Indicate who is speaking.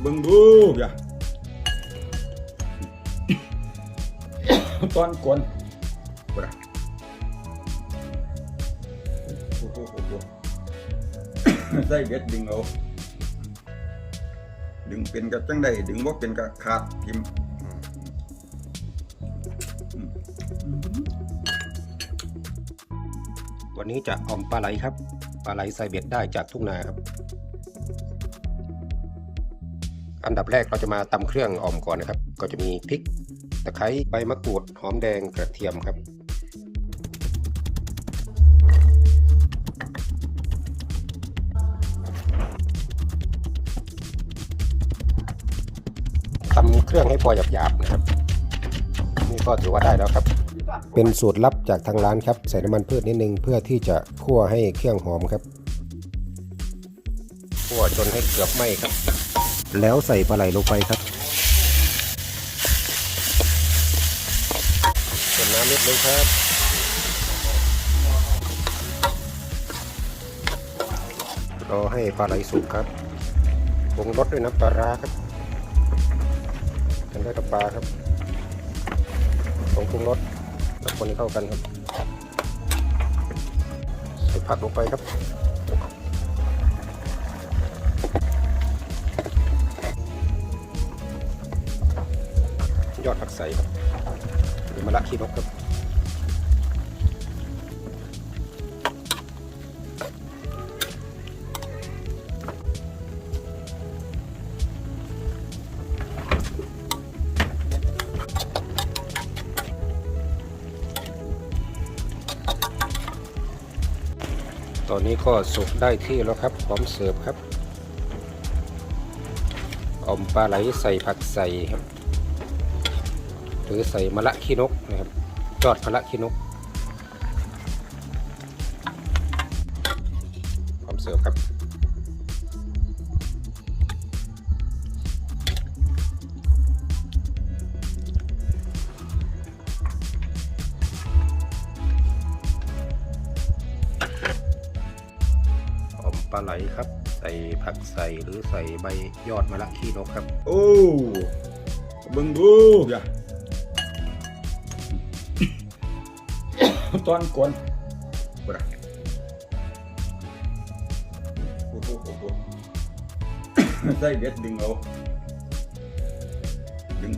Speaker 1: เบิ่งดูอย่าตอนกวนปะโอ้โหโอ้โหใส่เบ็ดดึงเอาดึงเป็นกับจังได้ดึงบ่เป็นกับขาดทิม
Speaker 2: วันนี้จะออมปลาไหลครับ ปลาไหลใส่เบ็ดได้จากทุ่งนาครับ อันดับแรกเราจะมาตำเครื่องออมก่อนนะครับ ก็จะมีพริก ตะไคร้ใบมะกรูดหอมแดงกระเทียมครับ ตำเครื่องให้พอหยาบๆนะครับ นี่ก็ถือว่าได้แล้วครับ เป็นสูตรลับจากทางร้านครับ ใส่น้ำมันพืชนิดนึงเพื่อที่จะคั่วให้เครื่องหอมครับ คั่วจนให้เกือบไหม้ครับ แล้วใส่ปลาไหลลงไปครับเติมน้ำนิดนึงครับรอให้ปลาไหลสุกครับปรุงรสด้วยน้ำปลาร้าครับกันด้วยน้ำปลาครับผงปรุงรสแล้วคนให้เข้ากันครับ ใส่ผักลงไปครับ ยอดผักใสครับหรือมะละขี้นกครับตอนนี้ก็สุกได้ที่แล้วครับพร้อมเสิร์ฟครับอมปลาไหลใส่ผักใส่ครับ หรือใส่มะละขี้นกนะครับยอดมะละขี้นกพร้อมเสิร์ฟครับอมปลาไหลครับ ใส่ผักใส่หรือใส่ใบยอดมะละขี้นกครับ
Speaker 1: โอ้เบิ่งดูอย่า ตอนกวนปะโอ้โหโอ้โหใส่เบ็ดดึงเอาดึ